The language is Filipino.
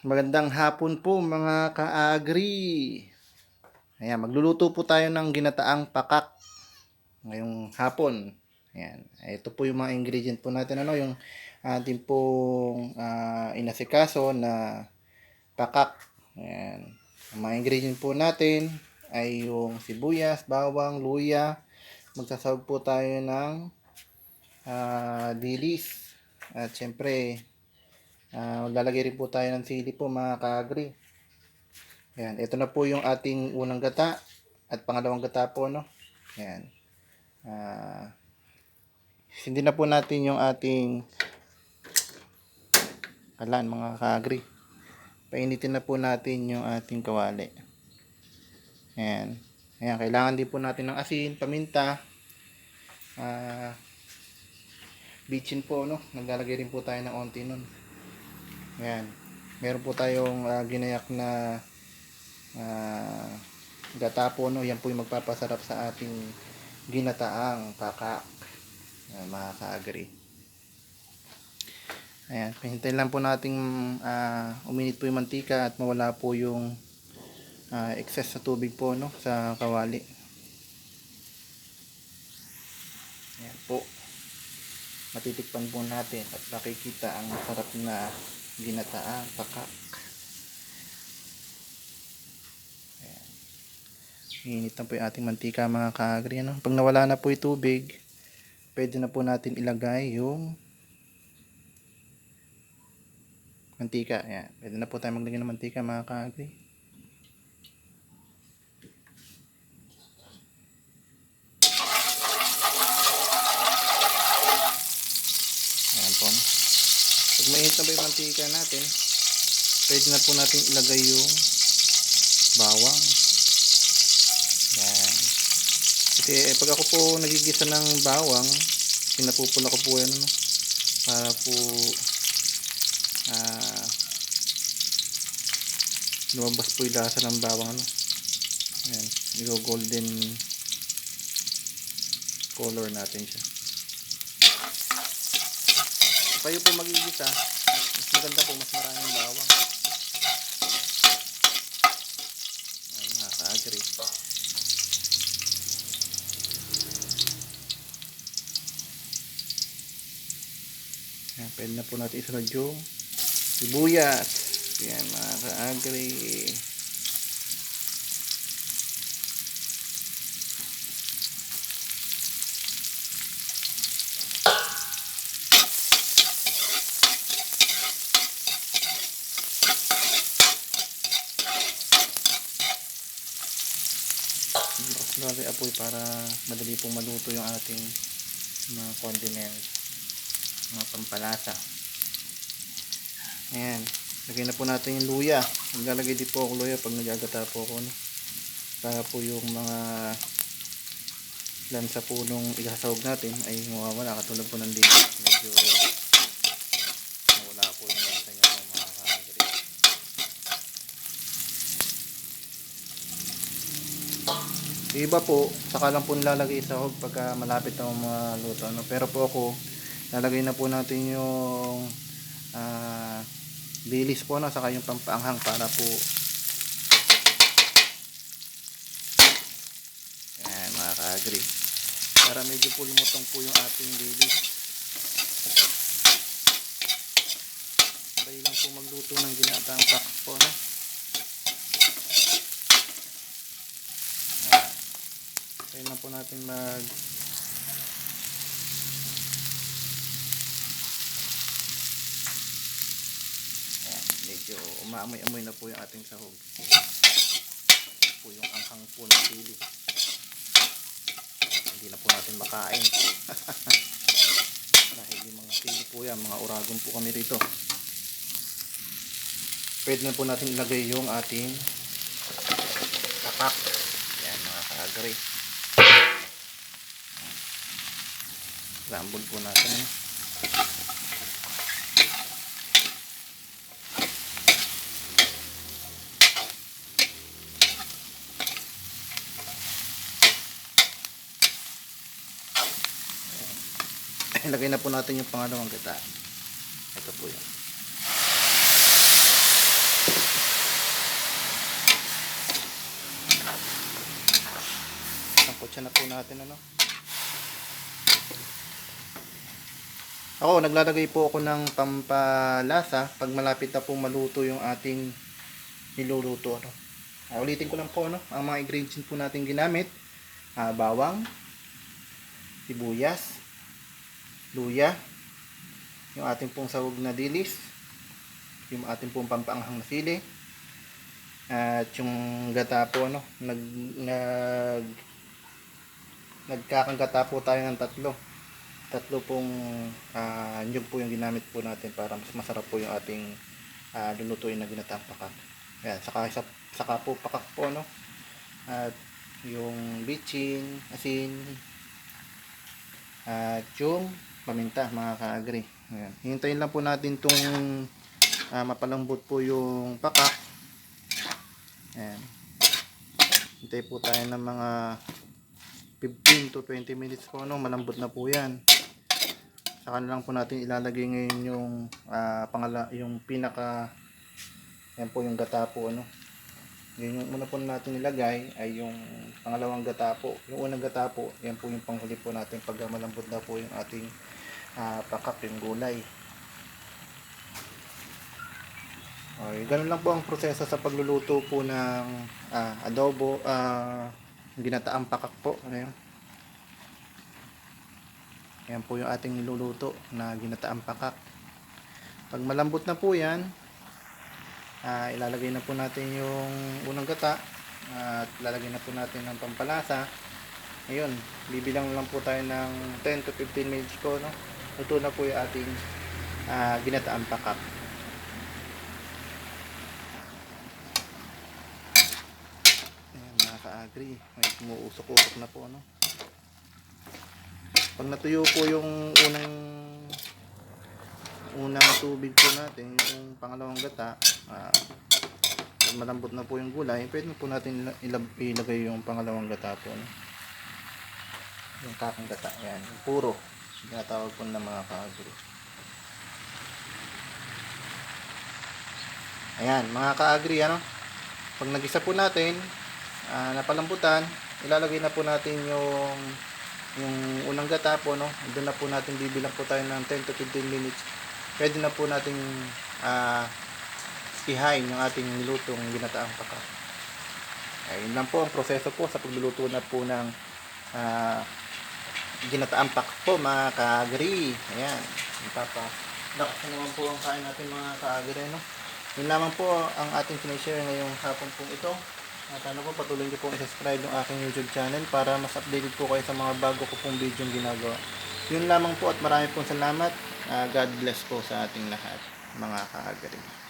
Magandang hapon po mga kaagri. Ayan, magluluto po tayo ng ginataang pakak ngayong hapon. Ayan, ito po yung mga ingredient po natin. Ano, yung ating pong ah, inasikaso na pakak. Ayan. Ang mga ingredient po natin ay yung sibuyas, bawang, luya. Magsasawag po tayo ng ah, dilis. At syempre, Ah, maglalagay rin po tayo ng sili po mga kaagri. Ayan, ito na po yung ating unang gata at pangalawang gata po, no? Ayan. Ah, hindi na po natin yung ating kalan mga kaagri. Painitin na po natin yung ating kawali. Ayan. Ayan, kailangan din po natin ng asin, paminta, ah, bitchin po, no? Naglalagay rin po tayo ng onti nun. Ayan. Meron po tayong ah, ginayak na uh, gata po, no? Yan po yung magpapasarap sa ating ginataang pakak. Ayan, mga ka-agree. Ayan. Pahintayin lang po nating ah, uminit po yung mantika at mawala po yung ah, excess na tubig po, no? Sa kawali. Ayan po. Matitikpan po natin at makikita ang masarap na ginataang pakak. Ayan. Init na po yung ating mantika mga kaagri. Ano? Pag nawala na po yung tubig, pwede na po natin ilagay yung mantika. Ayan. Pwede na po tayo maglagay ng mantika mga kaagri. Ayan po. Pag mainit na ba yung mantika natin, pwede na po natin ilagay yung bawang. Yan. Kasi eh, pag ako po nagigisa ng bawang, pinapupula ko po yan ano, para po ah lumabas po yung lasa ng bawang ano. Ayan, yung golden color natin siya kayo po magigisa, mas maganda po, mas maraming bawang. Ay, nakaka-agree. Ayan, pwede na po natin isunod yung sibuyas. Ayan, mga ka-agree. Lakas grabe apoy para madali pong maluto yung ating mga condiments mga pampalasa. Ayan lagay na po natin yung luya. Maglalagay din po ako luya pag nagagata po ako no? para po yung mga lansa po nung ikasawag natin ay mawawala katulad po ng dito. Medyo nawala po yung lansa niya po mga ka-agree Yung iba po, saka lang po nilalagay sa hog pagka malapit na maluto. Ano? Pero po ako, lalagay na po natin yung ah bilis po, no? saka yung pampaanghang para po yan, mga ka-agree. Para medyo po lumutong po yung ating bilis. Sabay lang po magluto ng ginataang pack po, no? Kaya na po natin mag Ayan, medyo umaamoy-amoy na po yung ating sahog. Ito po yung anghang po ng sili. Hindi na po natin makain. Dahil yung mga sili po yan, mga uragon po kami rito. Pwede na po natin ilagay yung ating kapak. Yan mga kaagri. scramble po natin. Eh, Ilagay na po natin yung pangalawang kita ito po yun. Sangkutsa na po natin ano? Ako, naglalagay po ako ng pampalasa pag malapit na po maluto yung ating niluluto. Ano. Ah, ulitin ko lang po ano, ang mga ingredients po natin ginamit. Ah, bawang, sibuyas, luya, yung ating pong sahog na dilis, yung ating pong pampaanghang na sili, at yung gata po ano, nag, nag nagkakagata po tayo ng tatlo. Tatlo pong ah, nyug po yung ginamit po natin para mas masarap po yung ating ah, lulutuin na ginataang pakak. Yan, saka, saka po pakak po no. At yung bitchin, asin, at yung paminta mga ka-agri. Ayan. Hintayin lang po natin itong ah, mapalambot po yung pakak. Ayan. Hintay po tayo ng mga 15 to 20 minutes po no, malambot na po 'yan. Saka na lang po natin ilalagay ngayon yung ah, pangala yung pinaka yan po yung gata po ano. Yun yung una po natin nilagay ay yung pangalawang gata po. Yung unang gata po, yan po yung panghuli po natin pag malambot na po yung ating ah, pakak, yung gulay. Okay, ganun lang po ang proseso sa pagluluto po ng ah, adobo, ah, ginataang pakak po. Ano yun? Yan po yung ating niluluto na ginataang pakak. Pag malambot na po yan, ah, ilalagay na po natin yung unang gata at lalagay na po natin ng pampalasa. Ngayon, bibilang lang po tayo ng 10 to 15 minutes po. No? Luto na po yung ating ah, ginataang pakak. Ayan, mga ka-agri. May umuusok-usok na po, ano. Pag natuyo po yung unang unang tubig po natin, yung pangalawang gata, pag malambot na po yung gulay, pwede po natin ilagay yung pangalawang gata po, no. Yung kakang gata, yan. Puro. Tinatawag po ng mga ka-agri. Ayan, mga ka-agri, ano. Pag nagisa po natin, ah, napalambutan, ilalagay na po natin yung yung unang gata po, no? Doon na po natin bibilang po tayo ng 10 to 15 minutes. Pwede na po nating ah ihain yung ating nilutong ginataang paka. Ayun lang po ang proseso po sa pagluluto na po ng ah ginataang pak po mga kaagri. Ayan. Papa. Lakas na naman po ang kain natin mga kaagri, no? Yun lamang po ang ating sinishare ngayong hapon po ito. At ano po, patuloy niyo pong i-subscribe yung aking YouTube channel para mas updated po kayo sa mga bago ko pong video yung ginagawa. Yun lamang po at marami pong salamat. Ah, God bless po sa ating lahat, mga kaagri.